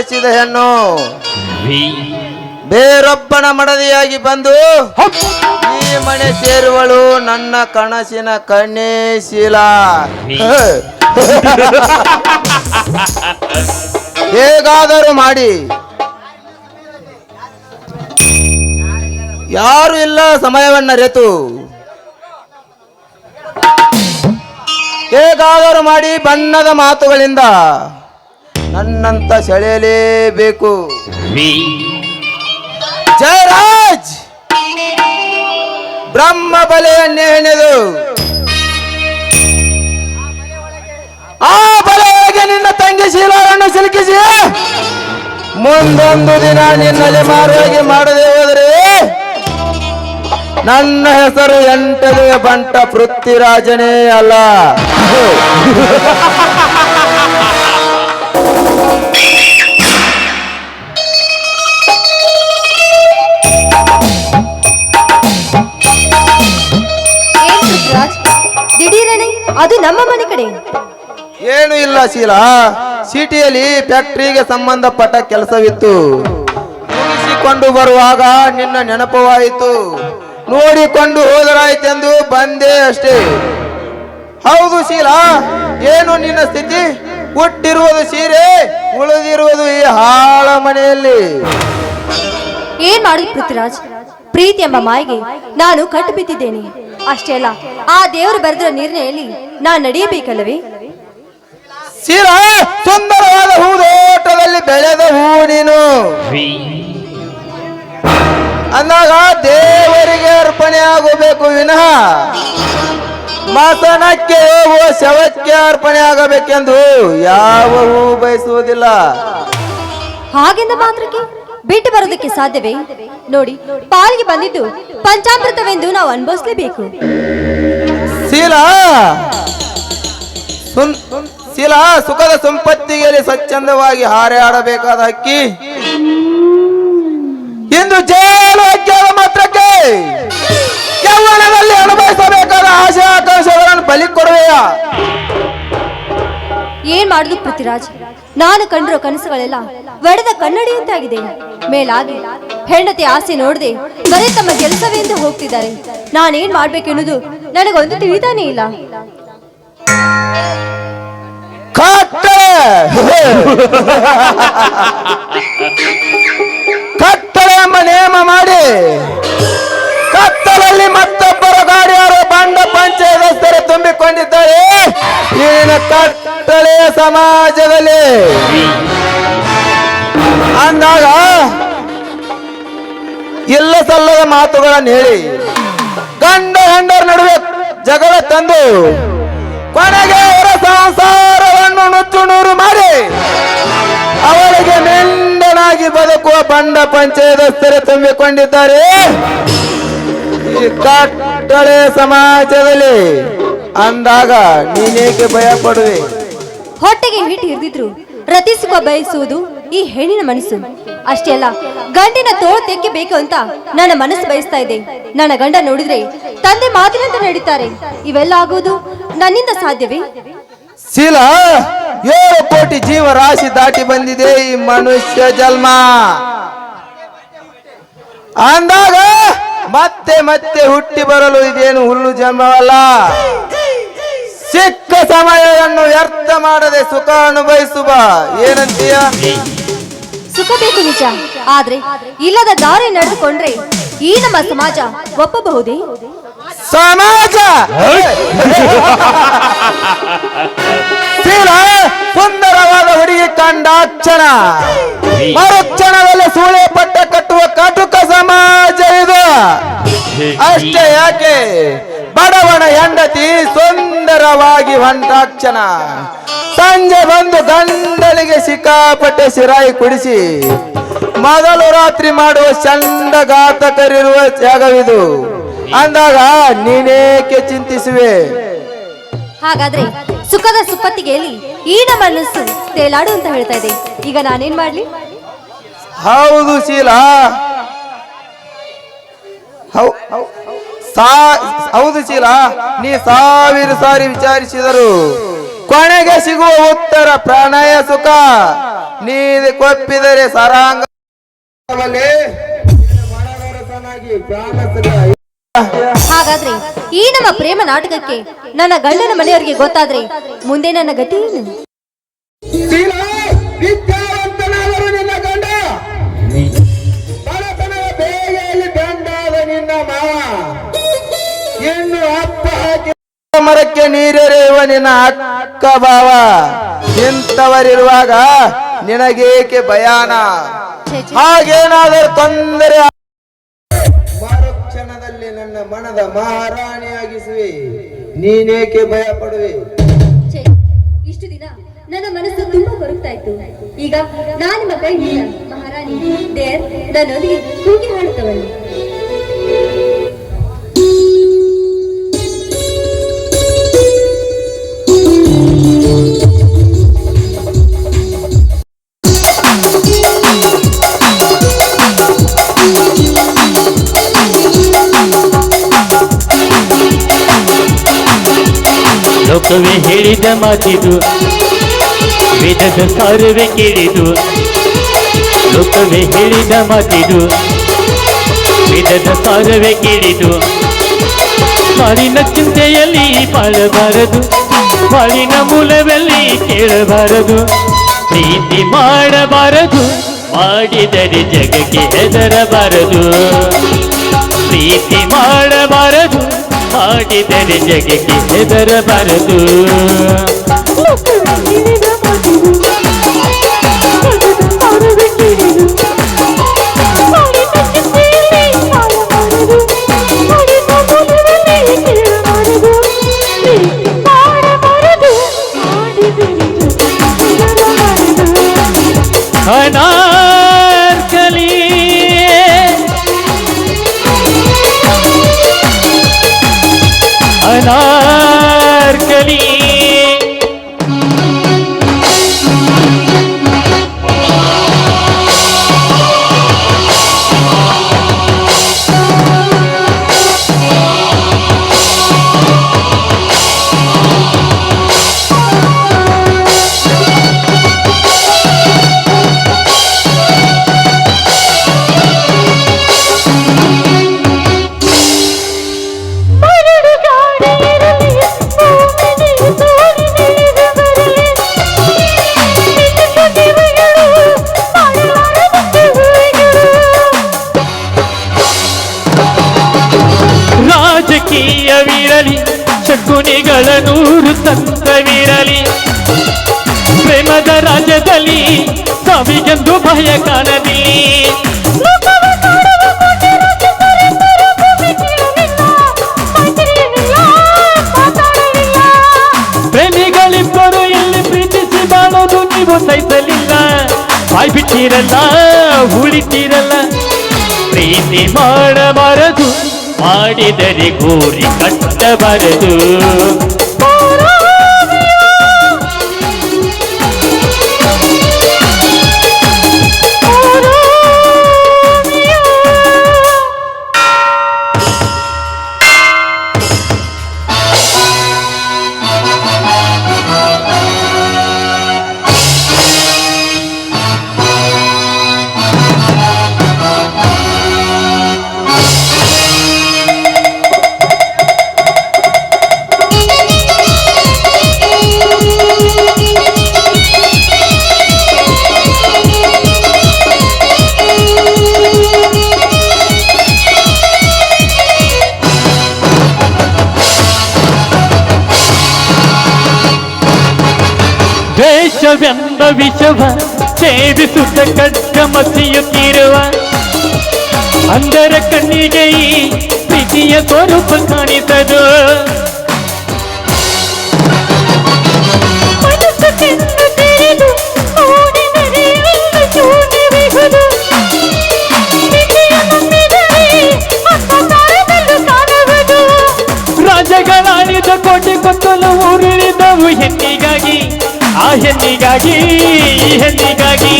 ಬಯಸಿದ ಹೆಣ್ಣು. ಬೇರೊಬ್ಬನ ಮಡದಿಯಾಗಿ ಬಂದು ಈ ಮನೆ ಸೇರುವಳು ನನ್ನ ಕನಸಿನ ಕಣ್ಣೇ ಶೀಲ. ಹೇಗಾದರೂ ಮಾಡಿ. ಯಾರು ಇಲ್ಲ ಸಮಯವನ್ನ ಸಮಯವನ್ನರೆತು ಹೇಗಾದರೂ ಮಾಡಿ ಬಣ್ಣದ ಮಾತುಗಳಿಂದ. ನನ್ನಂತ ಸೆಳೆಯಲೇಬೇಕು. ಜಯರಾಜ್! ಬ್ರಹ್ಮ ಬಲೆಯನ್ನೇ ಹೆಣೆದು ಆ ಬಲೆಯೊಳಗೆ ನಿನ್ನ ತಂಗಿ ಶೀಲವನ್ನು ಸಿಲುಕಿಸಿ. ಮುಂದೊಂದು ದಿನ ನಿನ್ನಲ್ಲಿ ಮಾರುವಾಗಿ ಮಾಡದೆ ಹೋದರೆ ನನ್ನ ಹೆಸರು ಎಂಟನೆಯ ಬಂಟ ಪೃಥ್ವಿರಾಜನೇ ಅಲ್ಲ. ಏನು ಶೀಲಾ ಸಿಟಿಯಲ್ಲಿ ಫ್ಯಾಕ್ಟರಿಗೆ ಸಂಬಂಧಪಟ್ಟ ಕೆಲಸವಿತ್ತು. ಮುಗಿಸಿಕೊಂಡು ಬರುವಾಗ ನಿನ್ನ ನೆನಪವಾಯಿತು. ನೋಡಿಕೊಂಡು ಹೋದರಾಯ್ತೆಂದು ಬಂದೆ ಅಷ್ಟೇ. ಹೌದು ಶೀಲಾ ಏನು ನಿನ್ನ ಸ್ಥಿತಿ? ಹುಟ್ಟಿರುವುದು ಸೀರೆ, ಉಳಿದಿರುವುದು ಈ ಹಾಳ ಮನೆಯಲ್ಲಿ. ಏನ್ ಮಾಡಿದ್ ಪೃಥ್ವಿರಾಜ್? ಪ್ರೀತಿ ಎಂಬ ಮಾಯಿಗೆ ನಾನು ಕಟ್ಟು ಬಿದ್ದಿದ್ದೇನೆ. ಅಷ್ಟೇ ಅಲ್ಲ, ಆ ದೇವರು ಬರೆದಿರೋ ನಿರ್ಣಯಲ್ಲಿ ನಾನು ನಡೆಯಬೇಕಲ್ಲವೇ? ಶೀಲಾ ಸುಂದರವಾದ ಹೂದೋಟದಲ್ಲಿ ಬೆಳೆದ ಹೂ ನೀನು. ಅಂದಾಗ ದೇವರಿಗೆ ಅರ್ಪಣೆ ಆಗಬೇಕು ವಿನಃ. ಮಸನಕ್ಕೆ ಹೋಗುವ ಶವಕ್ಕೆ ಅರ್ಪಣೆ ಆಗಬೇಕೆಂದು ಯಾವ ಹೂ ಬಯಸುವುದಿಲ್ಲ. ಹಾಗೆಂದ ಮಾತ್ರಕ್ಕೆ ಬಿಟ್ಟು ಬರೋದಕ್ಕೆ ಸಾಧ್ಯವೇ? ನೋಡಿ ಪಾಲಿಗೆ ಬಂದಿದ್ದು ಪಂಚಾಮೃತವೆಂದು ನಾವು ಅನುಭವಿಸಲೇಬೇಕು. ಶೀಲಾ ಶೀಲಾ ಸುಖದ ಸಂಪತ್ತಿಗೆಯಲ್ಲಿ ಸ್ವಚ್ಛಂದವಾಗಿ ಹಾರಾಡಬೇಕಾದ ಹಕ್ಕಿ. ಇಂದು ಜೇಲು ಹಕ್ಕಿಯಾದ ಮಾತ್ರಕ್ಕೆ ಯೌವನದಲ್ಲಿ ಅನುಭವಿಸಬೇಕಾದ ಆಶೆ ಆಕಾಂಕ್ಷೆಗಳನ್ನು ಬಲಿ ಕೊಡುವೆಯಾ? ಏನ್ ಮಾಡುದು ಪೃಥ್ವಿರಾಜ್? ನಾನು ಕಂಡಿರೋ ಕನಸುಗಳೆಲ್ಲ ಒಡೆದ ಕನ್ನಡಿಯಂತಾಗಿದೆ. ಮೇಲಾಗಿ ಹೆಂಡತಿ ಆಸೆ ನೋಡದೆ ಬರೀ ತಮ್ಮ ಕೆಲಸವೆಂದು ಹೋಗ್ತಿದ್ದಾರೆ. ನಾನೇನ್ ಮಾಡ್ಬೇಕೆನ್ನುವುದು ನನಗೊಂದು ತಿಳಿತಾನೇ ಇಲ್ಲ. ಕಟ್ಟಳೆ ಕಟ್ಟಳೆ ಎಂಬ ನೇಮ ಮಾಡಿ ಕತ್ತಲಲ್ಲಿ ಮತ್ತೊಬ್ಬರು ಗಾಡಿಯಾರು ಬಂಡ ಪಂಚಾಯತಸ್ಥರು ತುಂಬಿಕೊಂಡಿದ್ದಾರೆ. ಈಗಿನ ಕಟ್ಟಳೆಯ ಸಮಾಜದಲ್ಲಿ. ಅಂದಾಗ ಇಲ್ಲ ಸಲ್ಲದ ಮಾತುಗಳನ್ನು ಹೇಳಿ ಗಂಡ ಗಂಡರ ನಡುವೆ ಜಗಳ ತಂದು ಕೊನೆಗೆ ಅವರ ಸಂಸಾರವನ್ನು ನುಚ್ಚು ನೂರು ಮಾಡಿ ಅವರಿಗೆ ಮೆಂಡನಾಗಿ ಬದುಕುವ ಬಂಡ ಪಂಚಾಯತಸ್ಥರು ತುಂಬಿಕೊಂಡಿದ್ದಾರೆ. ಈ ಕಟ್ಟಳೆ ಸಮಾಜದಲ್ಲಿ ಅಂದಾಗ ನೀನೇಕೆ ಭಯ ಪಡುವೆ ಹೊಟ್ಟೆಗೆ ಹಿಟ್ಟು ಹಿಡಿದಿದ್ರು ರತಿಸುವ ಬಯಸುವುದು ಈ ಹೆಣ್ಣಿನ ಮನಸ್ಸು. ಅಷ್ಟೇ ಅಲ್ಲ, ಗಂಡಿನ ತೋಳು ಬೇಕು ಅಂತ ನನ್ನ ಮನಸ್ಸು ಬಯಸ್ತಾ ಇದೆ. ನನ್ನ ಗಂಡ ನೋಡಿದ್ರೆ ತಂದೆ ಮಾತಿನಂತೆ ನಡೀತಾರೆ. ಇವೆಲ್ಲ ಆಗುವುದು ನನ್ನಿಂದ ಸಾಧ್ಯವೇ? ಶೀಲ ಏಳು ಕೋಟಿ ಜೀವ ರಾಶಿ ದಾಟಿ ಬಂದಿದೆ ಈ ಮನುಷ್ಯ ಜನ್ಮ. ಅಂದಾಗ ಮತ್ತೆ ಮತ್ತೆ ಹುಟ್ಟಿ ಬರಲು ಇದೇನು ಹುಲ್ಲು ಜನ್ಮವಲ್ಲ? ಸಿಕ್ಕ ಸಮಯವನ್ನು ವ್ಯರ್ಥ ಮಾಡದೆ ಸುಖ ಅನುಭವಿಸುವ ಏನಂತೀಯ? ಸುಖ ಬೇಕು ನಿಜ. ಆದ್ರೆ ಇಲ್ಲದ ದಾರಿ ನಡೆದುಕೊಂಡ್ರೆ ಈ ನಮ್ಮ ಸಮಾಜ ಒಪ್ಪಬಹುದೇ? ಸಮಾಜ ಶೀಲ ಸುಂದರವಾದ ಹುಡುಗಿ ಕಂಡಾಕ್ಷಣ ಮರುಕ್ಷಣದಲ್ಲಿ ಸೂಳೆ ಪಟ್ಟ ಕಟ್ಟುವ ಕಟುಕ ಸಮಾಜ ಇದು. ಅಷ್ಟೇ ಯಾಕೆ? ಬಡವಣ ಹೆಂಡತಿ ಸುಂದರವಾಗಿ ಹೊಂಟಾಕ್ಷಣ ಸಂಜೆ ಬಂದು ಗಂಡಲಿಗೆ ಸಿಕ್ಕಾಪಟ್ಟೆ ಸಿರಾಯಿ ಕುಡಿಸಿ ಮೊದಲು ರಾತ್ರಿ ಮಾಡುವ ಚಂಡಘಾತಕರಿರುವ ಜಾಗವಿದು ಅಂದಾಗ ನೀನೇಕೆ ಚಿಂತಿಸುವೆ? ಹಾಗಾದ್ರೆ ಸುಖದ ಸುಪ್ಪತ್ತಿಗೆಯಲ್ಲಿ ಈ ನಮ್ಮ ಮನಸ್ಸು ತೇಲಾಡು ಅಂತ ಹೇಳ್ತಾ ಇದೆ. ಈಗ ನಾನೇನ್ ಮಾಡ್ಲಿ? ಹೌದು ಶೀಲಾ. ಹೌ- ಸಾ- ಹೌದು ಶೀಲಾ. ನೀ ಸಾವಿರ ಸಾರಿ ವಿಚಾರಿಸಿದರು ಕೊನೆಗೆ ಸಿಗುವ ಉತ್ತರ ಪ್ರಣಯ ಸುಖ. ನೀನು ಕೊಪ್ಪಿದರೆ ಸರಾಂಗ ಹಾಗಾದ್ರೆ ಈ ನಮ್ಮ ಪ್ರೇಮ ನಾಟಕಕ್ಕೆ ನನ್ನ ಗಂಡನ ಮನೆಯವರಿಗೆ ಗೊತ್ತಾದ್ರೆ ಮುಂದೆ ನನ್ನ ಗತಿ ಏನು? ಇನ್ನು ಅಪ್ಪ ಹಾಕಿ ಮರಕ್ಕೆ ನೀರೆರೆಯುವ ನಿನ್ನ ಅಕ್ಕ ಭಾವ ಇಂಥವರಿರುವಾಗ ನಿನಗೇಕೆ ಭಯಾನ. ಹಾಗೇನಾದರೂ ತೊಂದರೆ ನನ್ನ ಮನದ ಮಹಾರಾಣಿಯಾಗಿಸುವೆ. ನೀನೇಕೆ ಭಯ ಪಡುವೆ ಇಷ್ಟು ದಿನ ನನ್ನ ಮನಸ್ಸು ತುಂಬಾ ಬರುತ್ತಾ ಇತ್ತು ಈಗ ನಾನು ಹಿಡಿದ ಮಹಾರಾಣಿ, ದೇರ್, ನನ್ನೊಂದಿಗೆ ಕೂಗಿ ಹಾಡುತ್ತವಳು ಲೋಕವೇ ಹೇಳಿದ ಮಾತಿದು, ವೇದದ ಸಾರವೇ ಕೇಳಿದು, ಲೋಕವೇ ಹೇಳಿದ ಮಾತಿದು, ವೇದದ ಸಾರವೇ ಕೇಳಿದು. ಬಾಳಿನ ಚಿಂತೆಯಲ್ಲಿ ಬಾಳಬಾರದು ಬಾಳಿನ ಮೂಲದಲ್ಲಿ ಕೇಳಬಾರದು. ಪ್ರೀತಿ ಮಾಡಬಾರದು, ಮಾಡಿದರೆ ಜಗಕ್ಕೆ ಹೆದರಬಾರದು. ಪ್ರೀತಿ ಮಾಡಬಾರದು ಮಾಡಿದರೆ ಜಗಕ್ಕೆ ಹೆದರಬಾರದು ಅನಾರ್ಕಲಿ ಶಕುನಿಗಳ ನೂರು ತಂತ್ರವಿರಲಿ. ಪ್ರೇಮದ ರಾಜ್ಯದಲ್ಲಿ ಸಾವಿಗೆಂದು ಭಯ ಕಾಣಲಿ. ಪ್ರೇಮಿಗಳಿಬ್ಬರು ಎಲ್ಲಿ ಪ್ರೀತಿಸಿ ಬಾಳೋದು ನೀವು ಸಹಿಸಲಿಲ್ಲ. ಬಾಯ್ ಬಿಟ್ಟಿರಲ್ಲ ಉಳಿತಿರಲ್ಲ ಪ್ರೀತಿ ಮಾಡಬಾರದು. ಮಾಡಿದರೆ ಗೋರಿ ಕಟ್ಟಬಾರದು. ದ್ವೇಷವೆಂಬ ವಿಷವ ಸೇವಿಸುತ್ತ ಖಡ್ಗ ಮಸಿಯುತ್ತಿರುವ ಅಂದರ ಕಣ್ಣಿಗೆ ಈ ಪ್ರೀತಿಯ ಸ್ವರೂಪ ಕಾಣಿಸದು. ಹೆಣ್ಣಿಗಾಗಿ ಈ ಹೆಣ್ಣಿಗಾಗಿ.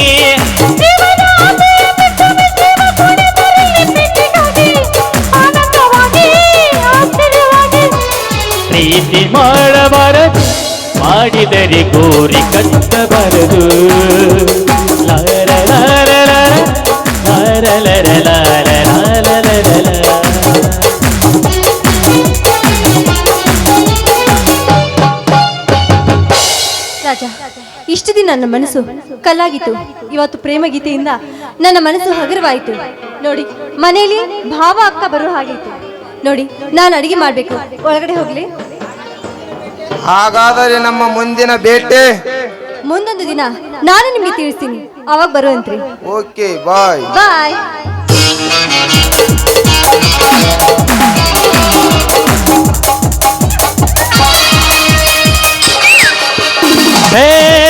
ಪ್ರೀತಿ ಮಾಡಬಾರದು ಮಾಡಿದರೆ ಗೋರಿ ಕಟ್ಟಬಾರದು ನನ್ನ ಮನಸ್ಸು ಕಲ್ಲಾಗಿತ್ತು. ಇವತ್ತು ಪ್ರೇಮ ಗೀತೆಯಿಂದ ನನ್ನ ಮನಸ್ಸು ಹಗುರವಾಯಿತು. ನೋಡಿ ಮನೆಯಲ್ಲಿ ಭಾವ ಅಕ್ಕ ಬರೋ ಹಾಗಿತ್ತು ನೋಡಿ ನಾನು ಅಡಿಗೆ ಮಾಡ್ಬೇಕು. ಒಳಗಡೆ ಹೋಗ್ಲಿ. ಹಾಗಾದರೆ ನಮ್ಮ ಮುಂದಿನ ಭೇಟಿ? ಮುಂದೊಂದು ದಿನ ನಾನು ನಿಮಗೆ ತಿಳಿಸ್ತೀನಿ. ಅವಾಗ ಬರುವಂತ್ರಿ. Okay bye. ಬಾಯ್. ಹೇ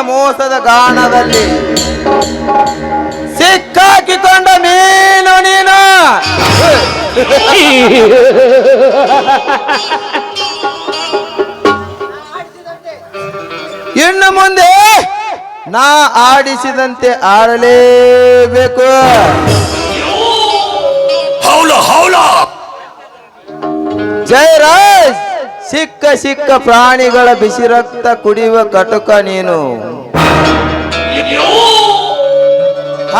ಮೋಸದ ಗಾಣದಲ್ಲಿ. ಸಿಕ್ಕಾಕಿಕೊಂಡ ನೀನು ನೀನು. ಇನ್ನು ಮುಂದೆ ನಾ ಆಡಿಸಿದಂತೆ ಆಡಲೇಬೇಕು. ಜಯರಾಜ್! ಸಿಕ್ಕ ಸಿಕ್ಕ ಪ್ರಾಣಿಗಳ ಬಿಸಿ ರಕ್ತ ಕುಡಿಯುವ ಕಟುಕ ನೀನು.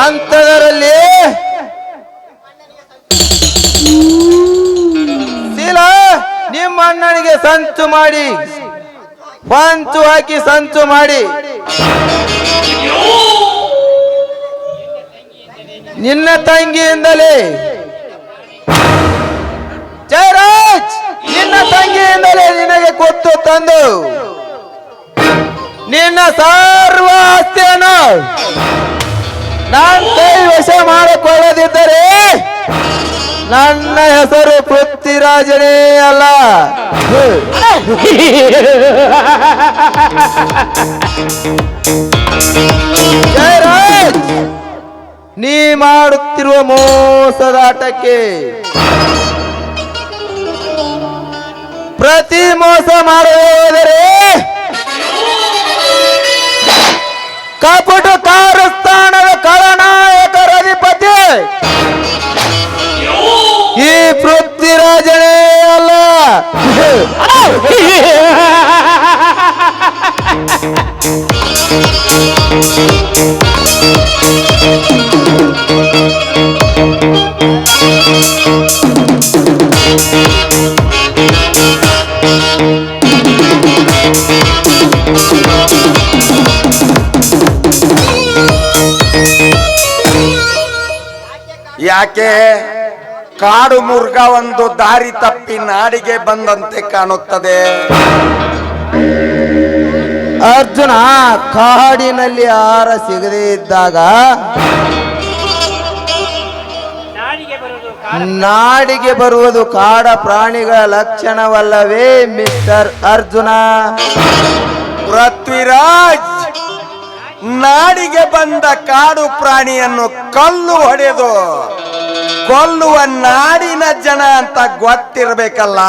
ಅಂತದರಲ್ಲಿ ನಿಮ್ಮ ಅಣ್ಣನಿಗೆ ಸಂಚು ಮಾಡಿ. ಪಂಚು ಹಾಕಿ ಸಂಚು ಮಾಡಿ. ನಿನ್ನ ತಂಗಿಯಿಂದಲೇ. ಜಯರಾಜ್ ನಿನ್ನ ತಂಗಿಯಿಂದಲೇ ನಿನಗೆ ಕೊತ್ತು ತಂದು ನಿನ್ನ ಸರ್ವ ಆಸ್ತಿಯನ್ನು ನಾನು ಕೈ ವಶ ಮಾಡಿಕೊಳ್ಳದಿದ್ದರೆ ನನ್ನ ಹೆಸರು ಪೃಥ್ವಿರಾಜನೇ ಅಲ್ಲ. ನೀ ಮಾಡುತ್ತಿರುವ ಮೋಸದ ಆಟಕ್ಕೆ ಪ್ರತಿ ಮೋಸ ಮಾಡುವುದರೆ ಕಪಟು ಕಾರಸ್ಥಾನದ ಕಳನಾಯಕರ ಅಧಿಪತಿ ಈ ಪೃಥ್ವಿರಾಜನೇ ಅಲ್ಲ. ಕಾಡು ಮುರ್ಗ ಒಂದು ದಾರಿ ತಪ್ಪಿ ನಾಡಿಗೆ ಬಂದಂತೆ ಕಾಣುತ್ತದೆ. ಅರ್ಜುನ ಕಾಡಿನಲ್ಲಿ ಆಹಾರ ಸಿಗದೇ ಇದ್ದಾಗ ನಾಡಿಗೆ ಬರುವುದು ಕಾಡ ಪ್ರಾಣಿಗಳ ಲಕ್ಷಣವಲ್ಲವೇ ಮಿಸ್ಟರ್ ಅರ್ಜುನ? ಪೃಥ್ವಿರಾಜ್ ನಾಡಿಗೆ ಬಂದ ಕಾಡು ಪ್ರಾಣಿಯನ್ನು ಕಲ್ಲು ಹೊಡೆದು ಕೊಲ್ಲುವ ನಾಡಿನ ಜನ ಅಂತ ಗೊತ್ತಿರ್ಬೇಕಲ್ಲ?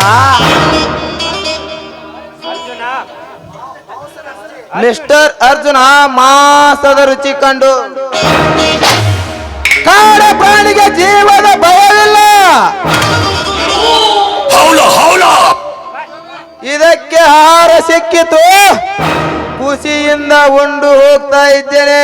ಮಿಸ್ಟರ್ ಅರ್ಜುನ ಮಾಸದ ರುಚಿ ಕಂಡು. ಕಾಡ ಪ್ರಾಣಿಗೆ ಜೀವದ ಭಯವಿಲ್ಲ. ಇದಕ್ಕೆ ಆಹಾರ ಸಿಕ್ಕಿತು. ಖುಷಿಯಿಂದ ಉಂಡು ಹೋಗ್ತಾ ಇದ್ದೇನೆ.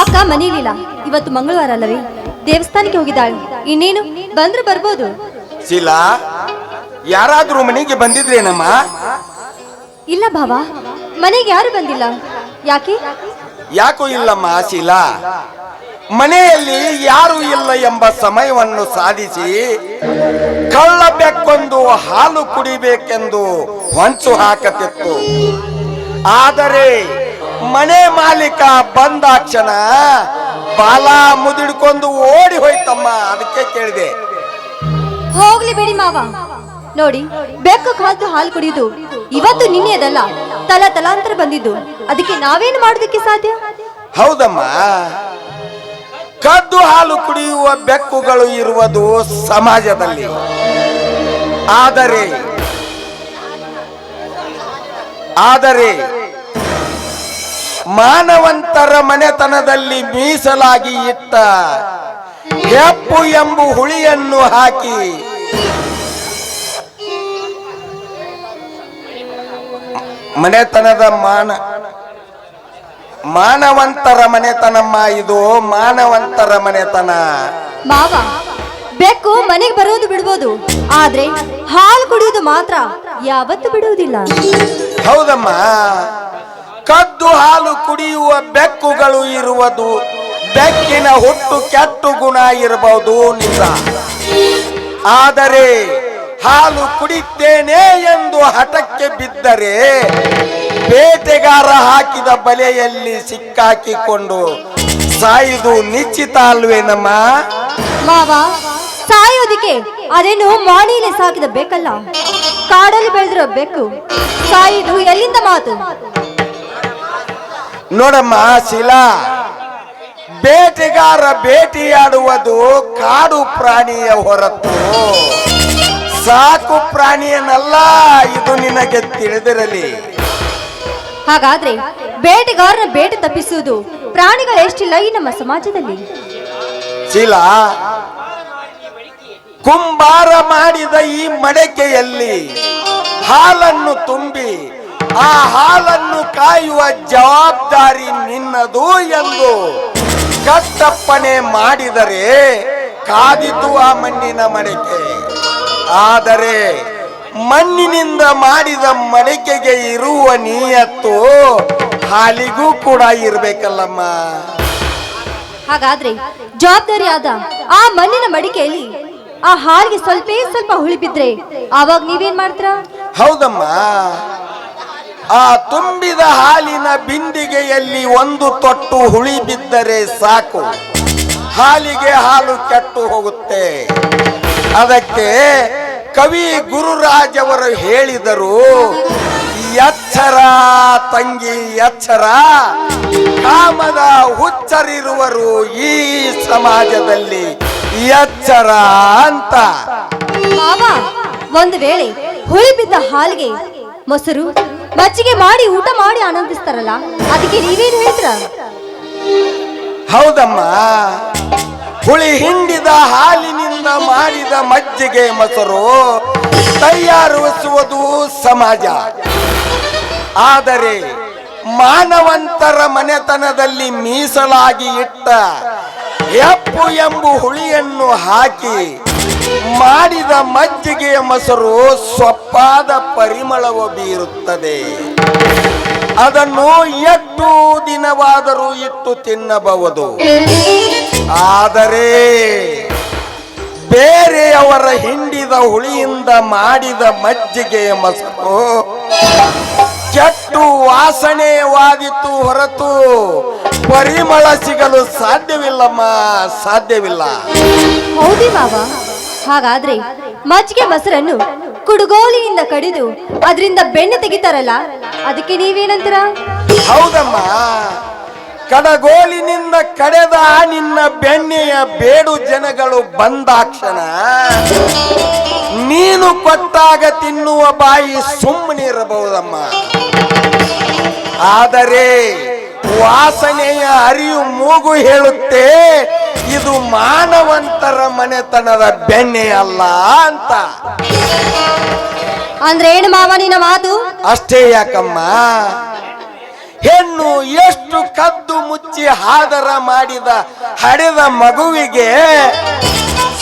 ಅಕ್ಕ ಮನೇಲಿಲ್ಲ ಇವತ್ತು ಮಂಗಳವಾರ ಅಲ್ಲವೇ? ದೇವಸ್ಥಾನಕ್ಕೆ ಹೋಗಿದ್ದಾಳೆ. ಇನ್ನೇನು? ಬಂದ್ರೆ ಬರ್ಬೋದು. ಶೀಲಾ ಯಾರಾದ್ರೂ ಮನೆಗೆ ಬಂದಿದ್ರೇನಮ್ಮ? ಇಲ್ಲ ಬಾಬಾ ಮನೆಗೆ ಯಾರು ಬಂದಿಲ್ಲ. ಯಾಕೆ? ಯಾಕೋ ಇಲ್ಲಮ್ಮ ಶೀಲಾ ಮನೆಯಲ್ಲಿ ಯಾರು ಇಲ್ಲ ಎಂಬ ಸಮಯವನ್ನು ಸಾಧಿಸಿ ಕಳ್ಳ ಬೆಕ್ಕೊಂದು ಹಾಲು ಕುಡಿಬೇಕೆಂದು ಹೊಂಚು ಹಾಕತಿತ್ತು. ಆದರೆ ಮನೆ ಮಾಲೀಕ ಬಂದಾಕ್ಷಣ ಬಾಲ ಮುದಿಡ್ಕೊಂಡು ಓಡಿ ಹೋಯ್ತಮ್ಮ ಅದಕ್ಕೆ ಕೇಳಿದೆ. ಹೋಗ್ಲಿ ಬಿಡಿ ಮಾವ. ನೋಡಿ ಬೆಕ್ಕು ಕಾಲ್ತು ಹಾಲು ಕುಡಿಯುದು ಇವತ್ತು ನಿನ್ನೆದಲ್ಲ ತಲ ತಲಾಂತರ ಬಂದಿದ್ದು. ಅದಕ್ಕೆ ನಾವೇನು ಮಾಡೋದಕ್ಕೆ ಸಾಧ್ಯ? ಹೌದಮ್ಮ. ಕದ್ದು ಹಾಲು ಕುಡಿಯುವ ಬೆಕ್ಕುಗಳು ಇರುವುದು ಸಮಾಜದಲ್ಲಿ. ಆದರೆ ಆದರೆ ಮಾನವಂತರ ಮನೆತನದಲ್ಲಿ ಮೀಸಲಾಗಿ ಇಟ್ಟ ಹೆಪ್ಪು ಎಂಬು ಹುಳಿಯನ್ನು ಹಾಕಿ ಮನೆತನದ ಮಾನ ಮಾನವಂತರ ಮನೆತನಮ್ಮ ಇದು ಮಾನವಂತರ ಮನೆತನ. ಮಾವ ಬೆಕ್ಕು ಮನೆಗೆ ಬರೋದು ಬಿಡ್ಬೋದು ಆದ್ರೆ ಹಾಲು ಕುಡಿಯೋದು ಮಾತ್ರ ಯಾವತ್ತು ಬಿಡುವುದಿಲ್ಲ. ಹೌದಮ್ಮ. ಕದ್ದು ಹಾಲು ಕುಡಿಯುವ ಬೆಕ್ಕುಗಳು ಇರುವುದು. ಬೆಕ್ಕಿನ ಹುಟ್ಟು ಕೆಟ್ಟು ಗುಣ ಇರಬಹುದು ನಿಜ. ಆದರೆ ಹಾಲು ಕುಡಿತೇನೆ ಎಂದು ಹಠಕ್ಕೆ ಬಿದ್ದರೆ ಬೇಟೆಗಾರ ಹಾಕಿದ ಬಲೆಯಲ್ಲಿ ಸಿಕ್ಕಾಕಿಕೊಂಡು ಸಾಯುದು ನಿಶ್ಚಿತ ಅಲ್ವೇನಮ್ಮ ಮಾವ, ಸಾಯೋದಿಕ್ಕೆ ಅದೇನು ಮಾಡಿಲೆ ಸಾಕಿದ ಬೇಕಲ್ಲ. ಕಾಡಲ್ಲಿ ಬೆಳೆದಿರೋ ಬೆಕ್ಕು ಸಾಯಿದು ಎಲ್ಲಿಂದ ಮಾತು? ನೋಡಮ್ಮ ಶಿಲಾ. ಬೇಟೆಗಾರ ಬೇಟೆಯಾಡುವುದು ಕಾಡು ಪ್ರಾಣಿಯ ಹೊರತು. ಸಾಕು ಪ್ರಾಣಿಯನ್ನಲ್ಲ ಇದು ನಿನಗೆ ತಿಳಿದಿರಲಿ. ಹಾಗಾದ್ರೆ ಬೇಟೆಗಾರನ ಬೇಟೆ ತಪ್ಪಿಸುವುದು ಪ್ರಾಣಿಗಳು ಎಷ್ಟಿಲ್ಲ ಈ ನಮ್ಮ ಸಮಾಜದಲ್ಲಿ? ಶಿಲಾ ಕುಂಬಾರ ಮಾಡಿದ ಈ ಮಡಕೆಯಲ್ಲಿ ಹಾಲನ್ನು ತುಂಬಿ ಆ ಹಾಲನ್ನು ಕಾಯುವ ಜವಾಬ್ದಾರಿ ನಿನ್ನದು ಎಂದು ಕಟ್ಟಪ್ಪನೆ ಮಾಡಿದರೆ ಕಾದಿತು ಆ ಮಣ್ಣಿನ ಮಡಿಕೆ. ಆದರೆ ಮಣ್ಣಿನಿಂದ ಮಾಡಿದ ಮಡಿಕೆಗೆ ಇರುವ ನೀಯತ್ತು ಹಾಲಿಗೂ ಕೂಡ ಇರಬೇಕಲ್ಲಮ್ಮ. ಹಾಗಾದ್ರೆ ಜವಾಬ್ದಾರಿ ಆದ ಆ ಮಣ್ಣಿನ ಮಡಿಕೆಯಲ್ಲಿ ಆ ಹಾಲಿಗೆ ಸ್ವಲ್ಪ ಸ್ವಲ್ಪ ಹುಳಿ ಬಿದ್ರೆ ಆವಾಗ ನೀವೇನ್ ಮಾಡ್ತೀರಾ? ಹೌದಮ್ಮ. ಆ ತುಂಬಿದ ಹಾಲಿನ ಬಿಂದಿಗೆಯಲ್ಲಿ ಒಂದು ತೊಟ್ಟು ಹುಳಿ ಬಿದ್ದರೆ ಸಾಕು. ಹಾಲಿಗೆ ಹಾಲು ಕೆಟ್ಟು ಹೋಗುತ್ತೆ. ಅದಕ್ಕೆ ಕವಿ ಗುರುರಾಜ್ ಅವರು ಹೇಳಿದರು ಎಚ್ಚರ ತಂಗಿ ಎಚ್ಚರ ಕಾಮದ ಹುಚ್ಚರಿರುವರು ಈ ಸಮಾಜದಲ್ಲಿ ಎಚ್ಚರ ಅಂತ. ಒಂದು ವೇಳೆ ಹುಳಿ ಬಿದ್ದ ಹಾಲಿಗೆ ಮೊಸರು ಮಜ್ಜಿಗೆ ಮಾಡಿ ಊಟ ಮಾಡಿ ಆನಂದಿಸ್ತಾರಲ್ಲ? ಅದಕ್ಕೆ ನೀವೇನು ಹೇಳಿದ್ರ ಹೌದಮ್ಮ. ಹುಳಿ ಹಿಂಡಿದ ಹಾಲಿನಿಂದ ಮಾಡಿದ ಮಜ್ಜಿಗೆ ಮೊಸರು ತಯಾರಿಸುವುದು ಸಮಾಜ. ಆದರೆ ಮಾನವಂತರ ಮನೆತನದಲ್ಲಿ ಮೀಸಲಾಗಿ ಇಟ್ಟ ಎಪ್ಪು ಎಂಬು ಹುಳಿಯನ್ನು ಹಾಕಿ ಮಾಡಿದ ಮಜ್ಜಿಗೆಯ ಮೊಸರು ಸೊಪ್ಪಾದ ಪರಿಮಳವು ಬೀರುತ್ತದೆ. ಅದನ್ನು ಎಷ್ಟು ದಿನವಾದರೂ ಇಟ್ಟು ತಿನ್ನಬಹುದು. ಆದರೆ ಬೇರೆಯವರ ಹಿಂಡಿದ ಹುಳಿಯಿಂದ ಮಾಡಿದ ಮಜ್ಜಿಗೆಯ ಮೊಸರು ಕೆಟ್ಟು ವಾಸನೆಯವಾದಿತ್ತು ಹೊರತು ಪರಿಮಳ ಸಿಗಲು ಸಾಧ್ಯವಿಲ್ಲಮ್ಮ, ಸಾಧ್ಯವಿಲ್ಲ. ಹಾಗಾದ್ರೆ ಮಜ್ಜಿಗೆ ಮೊಸರನ್ನು ಕುಡುಗೋಲಿನಿಂದ ಕಡಿದು ಅದರಿಂದ ಬೆಣ್ಣೆ ತೆಗಿತಾರಲ್ಲ, ಅದಕ್ಕೆ ನೀವೇನಂತೀರ? ಹೌದಮ್ಮ. ಕಡಗೋಲಿನಿಂದ ಕಡೆದ ನಿನ್ನ ಬೆಣ್ಣೆಯ ಬೇಡು ಜನಗಳು ಬಂದಾಕ್ಷಣ. ನೀನು ಕೊಟ್ಟಾಗ ತಿನ್ನುವ ಬಾಯಿ ಸುಮ್ಮನಿರಬಹುದಮ್ಮ ಆದರೆ ವಾಸನೆಯ ಅರಿವು ಮೂಗು ಹೇಳುತ್ತೆ ಇದು ಮಾನವಂತರ ಮನೆತನದ ಬೆಣ್ಣೆ ಅಲ್ಲ ಅಂತ. ಅಂದ್ರೆ ಏನು ಮಾವ ನಿನ್ನ ಮಾತು? ಅಷ್ಟೇ ಯಾಕಮ್ಮ? ಹೆಣ್ಣು ಎಷ್ಟು ಕದ್ದು ಮುಚ್ಚಿ ಹಾದರ ಮಾಡಿದ ಹಡೆದ ಮಗುವಿಗೆ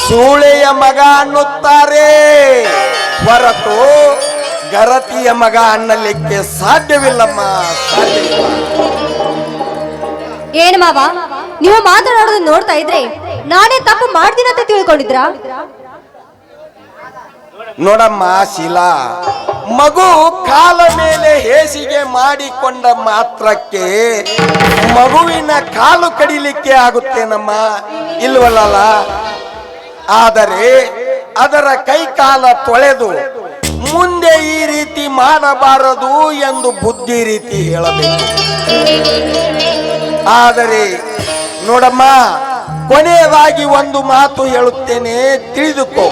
ಸೂಳೆಯ ಮಗ ಅನ್ನುತ್ತಾರೆ. ಹೊರತು ಗರತಿಯ ಮಗ ಅನ್ನಲಿಕ್ಕೆ ಸಾಧ್ಯವಿಲ್ಲಮ್ಮ ಸಾಧ್ಯವಿಲ್ಲ. ಏನು ಮಾವ? ನೀವು ಮಾತನಾಡೋದು ನೋಡ್ತಾ ಇದ್ರೆ ನಾನೇ ತಪ್ಪು ಮಾಡ್ತೀನಿ ಅಂತ ತಿಳ್ಕೊಂಡಿದ್ರಾ? ನೋಡಮ್ಮ ಶಿಲಾ, ಮಗು ಕಾಲ ಮೇಲೆ ಹೇಸಿಗೆ ಮಾಡಿಕೊಂಡ ಮಾತ್ರಕ್ಕೆ ಮಗುವಿನ ಕಾಲು ಕಡಿಲಿಕ್ಕೆ ಆಗುತ್ತೇನಮ್ಮ? ಇಲ್ವಲ್ಲ ಆದರೆ ಅದರ ಕೈ ಕಾಲ ತೊಳೆದು ಮುಂದೆ ಈ ರೀತಿ ಮಾಡಬಾರದು ಎಂದು ಬುದ್ಧಿ ರೀತಿ ಹೇಳಬೇಕು. ಆದರೆ ನೋಡಮ್ಮ, ಕೊನೆಯದಾಗಿ ಒಂದು ಮಾತು ಹೇಳುತ್ತೇನೆ, ತಿಳಿದುಕೋ.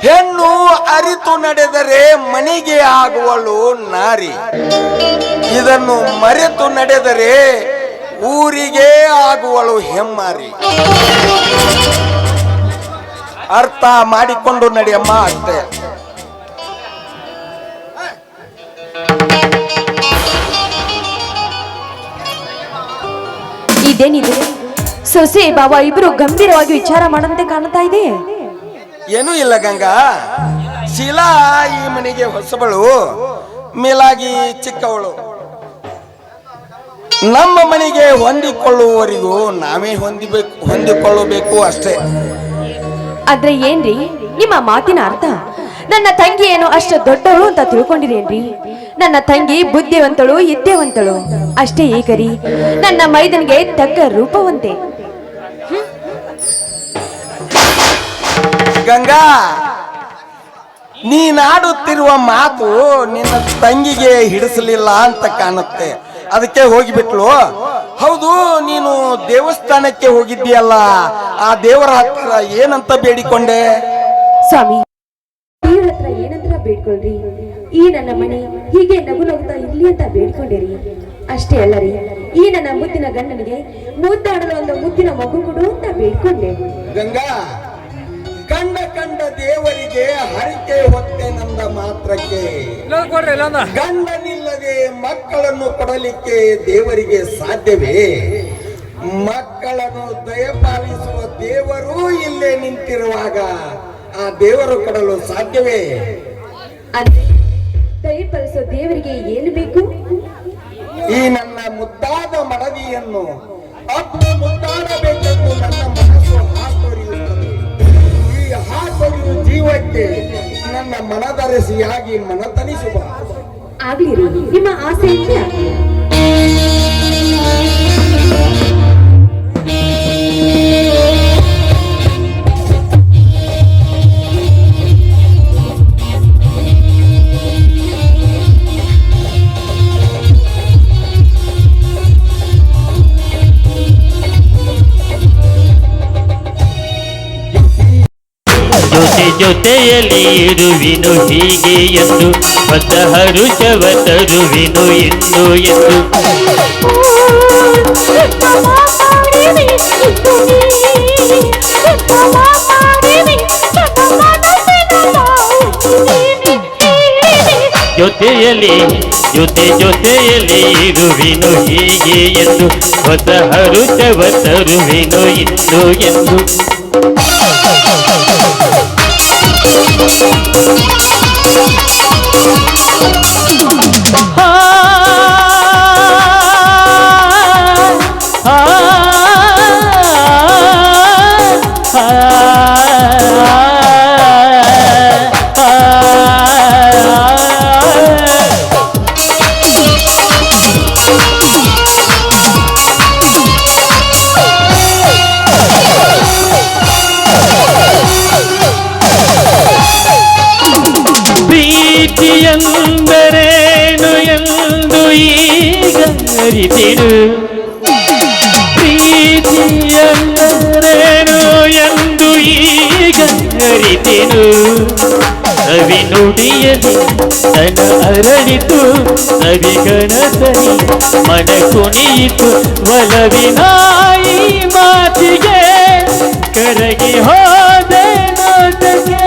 ಹೆಣ್ಣು ಅರಿತು ನಡೆದರೆ ಮನೆಗೆ ಆಗುವಳು ನಾರಿ. ಇದನ್ನು ಮರೆತು ನಡೆದರೆ ಊರಿಗೆ ಆಗುವಳು ಹೆಮ್ಮಾರಿ. ಅರ್ಥ ಮಾಡಿಕೊಂಡು ನಡೆಯಮ್ಮ ಅಷ್ಟೇ. ಇದೇನಿದೆ ಸೊಸೆ ಬಾಬಾ ಇಬ್ರು ಗಂಭೀರವಾಗಿ ವಿಚಾರ ಮಾಡಂತೆ ಕಾಣ್ತಾ ಇದೆ. ಏನೂ ಇಲ್ಲ ಗಂಗಾ. ಶೀಲಾ ಈ ಮನೆಗೆ ಹೊಸಬಳು ಮೇಲಾಗಿ ಚಿಕ್ಕವಳು. ನಮ್ಮ ಮನೆಗೆ ಹೊಂದಿಕೊಳ್ಳುವವರಿಗೂ ನಾವೇ ಹೊಂದಿಬೇಕು ಹೊಂದಿಕೊಳ್ಳಬೇಕು ಅಷ್ಟೇ. ಆದ್ರೆ ಏನ್ರಿ ನಿಮ್ಮ ಮಾತಿನ ಅರ್ಥ? ನನ್ನ ತಂಗಿ ಏನು ಅಷ್ಟು ದೊಡ್ಡವರು ಅಂತ ತಿಳ್ಕೊಂಡಿರೇನ್ರಿ? ನನ್ನ ತಂಗಿ ಬುದ್ಧಿವಂತಳು ಇದ್ದೇವಂತಳು ಅಷ್ಟೇ ಏಕರಿ ನನ್ನ ಮೈದನಿಗೆ ತಕ್ಕ ರೂಪವಂತೆ. ಗಂಗಾ ನೀನಾಡುತ್ತಿರುವ ಮಾತು ನಿನ್ನ ತಂಗಿಗೆ ಹಿಡಿಸಲಿಲ್ಲ ಅಂತ ಕಾಣುತ್ತೆ. ಅದಕ್ಕೆ ಹೋಗಿಬಿಟ್ಲು. ಹೌದು ನೀನು ದೇವಸ್ಥಾನಕ್ಕೆ ಹೋಗಿದ್ದೀಯಲ್ಲ. ಆ ದೇವರ ಹತ್ರ ಏನಂತ ಬೇಡಿಕೊಂಡೆ? ಸ್ವಾಮಿ ಏನಂತ ಬೇಡ್ಕೊಳ್ರಿ. ಈ ನನ್ನ ಮನೆ ಹೀಗೆ ನಗು ನಗುತ್ತಾ ಇರ್ಲಿ ಅಂತ ಬೇಡ್ಕೊಂಡಿರಿ. ಅಷ್ಟೇ ಅಲ್ಲರಿ ಈ ನನ್ನ ಮುತ್ತಿನ ಗಂಡನಿಗೆ ಮೂತಾಡಲ ಒಂದು ಮುತ್ತಿನ ಮಗು ಕೊಡು ಅಂತ ಬೇಡ್ಕೊಂಡೆ. ಗಂಗಾ ಕಂಡ ಕಂಡ ದೇವರಿಗೆ ಹರಿಕೆ ಹೊತ್ತೆ ನಂದ ಮಾತ್ರಕ್ಕೆ. ಗಂಡನಿಲ್ಲದೆ ಮಕ್ಕಳನ್ನು ಕೊಡಲಿಕ್ಕೆ ದೇವರಿಗೆ ಸಾಧ್ಯವೇ? ಮಕ್ಕಳನ್ನು ದಯಪಾಲಿಸುವ ದೇವರು ಇಲ್ಲೇ ನಿಂತಿರುವಾಗ ಆ ದೇವರು ಕೊಡಲು ಸಾಧ್ಯವೇ? ಅಂದ್ರೆ ದಯಪಡಿಸೋ ದೇವರಿಗೆ ಏನು ಬೇಕು? ಈ ನನ್ನ ಮುದ್ದಾದ ಮನವಿಯನ್ನು ಅಪ್ಪು ಮುದ್ದಾಡಬೇಕೆಂದು ನನ್ನ ಮನಸ್ಸು ಹಾತೊರೆಯುತ್ತದೆ. ಈ ಹಾತೊರೆಯುವ ಜೀವಕ್ಕೆ ನನ್ನ ಮನದರಸಿಯಾಗಿ ಮನತನಿಸುವ ಆಗ್ಲಿರಿ ನಿಮ್ಮ ಆಸೆ ಇದೆಯಾ ಜೊತೆ ಜೊತೆಯಲ್ಲಿ ಇರುವಿನು ಹೀಗೆ ಎಂದು. ಹೊಸ ಹರುಷವ ತರುವಿನು ಎಂದು ಎಂದು. ಜೊತೆಯಲ್ಲಿ, ಜೊತೆ ಜೊತೆಯಲ್ಲಿ ಇರುವಿನು ಹೀಗೆ ಎಂದು. ಹೊಸ ಹರುಷವ ತರುವಿನು ಇಂದು ಎಂದು. ಆ, ಮನ ಕುಣಿಯಿತು ಒಲವಿನಾಯಿ ಮಾತಿಗೆ ಕರಗಿ ಹೋದೆ ನೋಟಕ್ಕೆ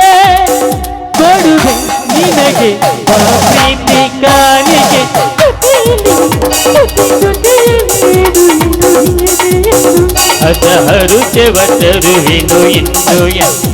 ಕೊಡುವೆ ನಿನಗೆ ಕಾಣಿಕೆ ಅಸಹರು ಚೆವತರುವಿನು ಇನ್ನು ಎಂದು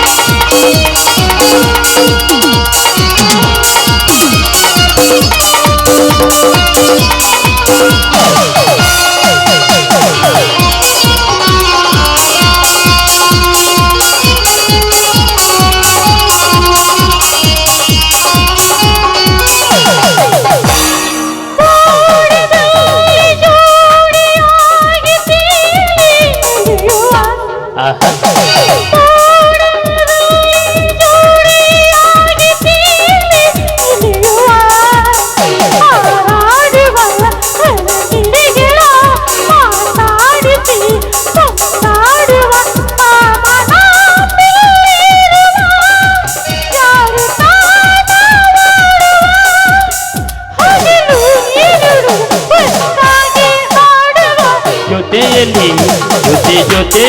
啊。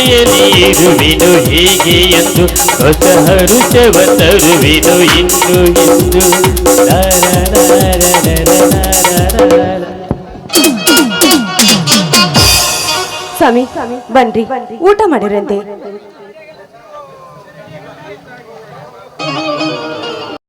ಮಾಯೆಯಲ್ಲಿ ಇರುವೆನು ಹೇಗೆ ಎಂದು ಹೊಸ ಹರುಷವ ತರುವೆನು ಇನ್ನು ಇನ್ನು. ಸ್ವಾಮಿ ಬನ್ರಿ. ಊಟ ಮಾಡಿರಂತೆ.